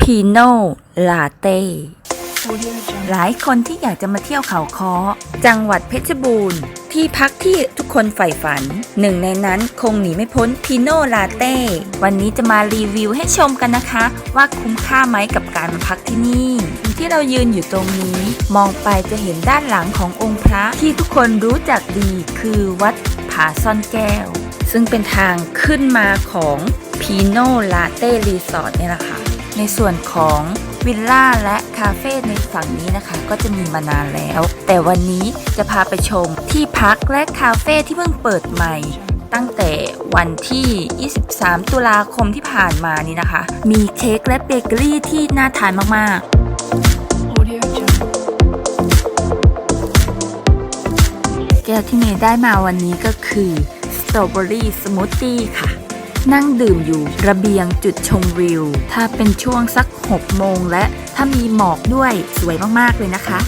พีโนลาเต้หลายคนที่อยากจะมาเที่ยวเขาค้อ จังหวัดเพชรบูรณ์ ที่พักที่ทุกคนใฝ่ฝัน หนึ่งในนั้นคงหนีไม่พ้นพีโนลาเต้ วันนี้จะมารีวิวให้ชมกันนะคะ ว่าคุ้มค่าไหมกับการมาพักที่นี่ ที่เรายืนอยู่ตรงนี้ มองไปจะเห็นด้านหลังขององค์พระที่ทุกคนรู้จักดีคือวัดผาซ่อนแก้ว ซึ่งเป็นทางขึ้นมาของพีโนลาเต้รีสอร์ทเนี่ยแหละค่ะ ในส่วนของวิลล่าและคาเฟ่ในฝั่งนี้นะคะ ก็จะมีมานานแล้ว แต่วันนี้จะพาไปชมที่พักและคาเฟ่ที่เพิ่งเปิดใหม่ ตั้งแต่วันที่ 23 ตุลาคมที่ผ่านมานี่นะคะ มีเค้กและเบเกอรี่ที่น่าทานมากๆ แก้วที่เมย์ได้มาวันนี้ก็คือสตรอเบอรี่สมูทตี้ค่ะ นั่งดื่มอยู่ระเบียงจุดชมวิว ถ้าเป็นช่วงสัก 6 โมงและถ้ามีหมอกด้วยสวยมาก ๆ เลยนะคะ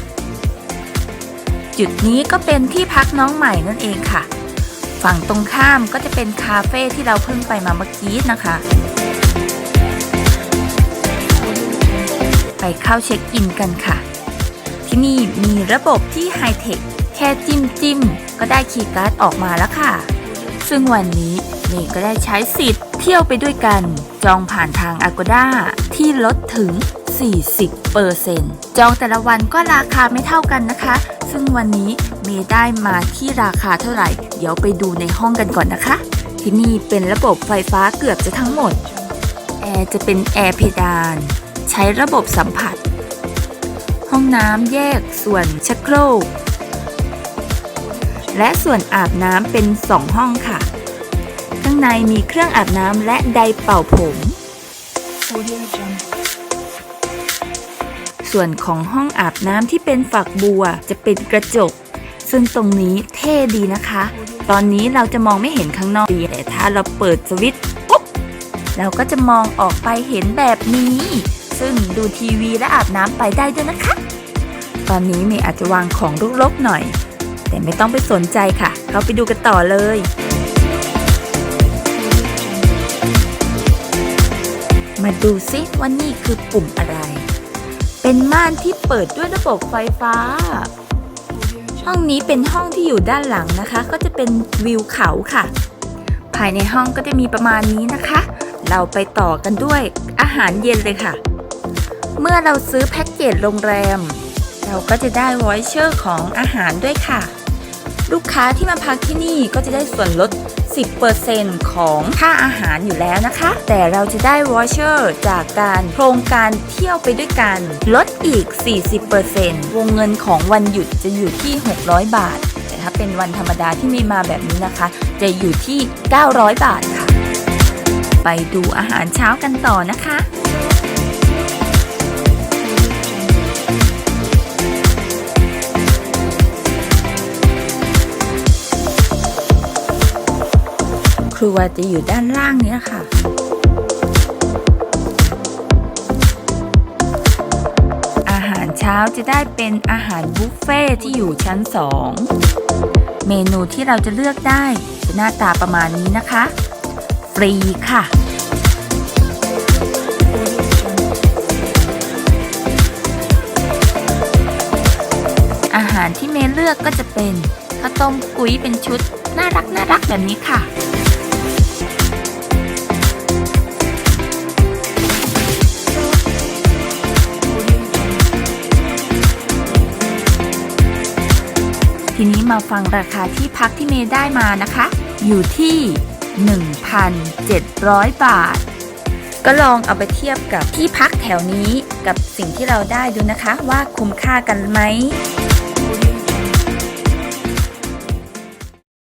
จุดนี้ก็เป็นที่พักน้องใหม่นั่นเองค่ะ ฝั่งตรงข้ามก็จะเป็นคาเฟ่ที่เราเพิ่งไปมาเมื่อกี้นะคะ ไปเข้าเช็คอินกันค่ะ ที่นี่มีระบบที่ไฮเทคแค่จิ้มจิ้มก็ได้คีย์การ์ดออกมาแล้วค่ะ ซึ่งวันนี้ เมย์ก็ได้ใช้สิทธิ์เที่ยวไปด้วยกัน จองผ่านทาง Agoda ที่ลดถึง 40%จองแต่ละวันก็ราคาไม่เท่ากันนะคะ ซึ่งวันนี้เมย์ได้มาที่ราคาเท่าไหร่ เดี๋ยวไปดูในห้องกันก่อนนะคะ ที่นี่เป็นระบบไฟฟ้าเกือบจะทั้งหมด แอร์จะเป็นแอร์เพดาน ใช้ระบบสัมผัส ห้องน้ำแยกส่วนชักโครกและส่วนอาบน้ำเป็น 2 ห้องค่ะ ในมีเครื่องอาบน้ำและไดร์เป่าผม ส่วนของห้องอาบน้ำที่เป็นฝักบัวจะเป็นกระจก ซึ่งตรงนี้เท่ดีนะคะ ตอนนี้เราจะมองไม่เห็นข้างนอกแต่ถ้าเราเปิดสวิตช์ปุ๊บเราก็จะมองออกไปเห็นแบบนี้ ซึ่งดูทีวีและอาบน้ำไปได้ด้วยนะคะ ตอนนี้เมย์อาจจะวางของรกๆหน่อย แต่ไม่ต้องไปสนใจค่ะ เราไปดูกันต่อเลย มาดูซิว่านี่คือปุ่มอะไร เป็นม่านที่เปิดด้วยระบบไฟฟ้า ห้องนี้เป็นห้องที่อยู่ด้านหลังนะคะ ก็จะเป็นวิวเขาค่ะ ภายในห้องก็จะมีประมาณนี้นะคะ เราไปต่อกันด้วยอาหารเย็นเลยค่ะ เมื่อเราซื้อแพ็กเกจโรงแรม เราก็จะได้วอยเชอร์ของอาหารด้วยค่ะ ลูกค้าที่มาพักที่นี่ก็จะได้ส่วนลด 10%ของค่าอาหารอยู่แล้วนะคะ แต่เราจะได้วอเชอร์จากการโครงการเที่ยวไปด้วยกันลดอีก 40%วงเงินของวันหยุดจะอยู่ที่ 600 บาท แต่ถ้าเป็นวันธรรมดาที่ไม่มาแบบนี้นะคะ จะอยู่ที่ 900 บาทค่ะ ไปดูอาหารเช้ากันต่อนะคะ ครัวจะอยู่ด้านล่างเนี้ยค่ะอาหารเช้าจะได้เป็นอาหารบุฟเฟ่ที่อยู่ชั้น 2 เมนูที่เราจะเลือกได้จะหน้าตาประมาณนี้นะคะ ฟรีค่ะอาหารที่เมย์เลือกก็จะเป็นข้าวต้มกุ้ยเป็นชุด น่ารักน่ารักแบบนี้ค่ะ ทีนี้มาฟังราคาที่พักที่เมย์ได้มานะคะ อยู่ที่ 1,700 บาท ก็ลองเอาไปเทียบกับที่พักแถวนี้กับสิ่งที่เราได้ดูนะคะว่าคุ้มค่ากันไหม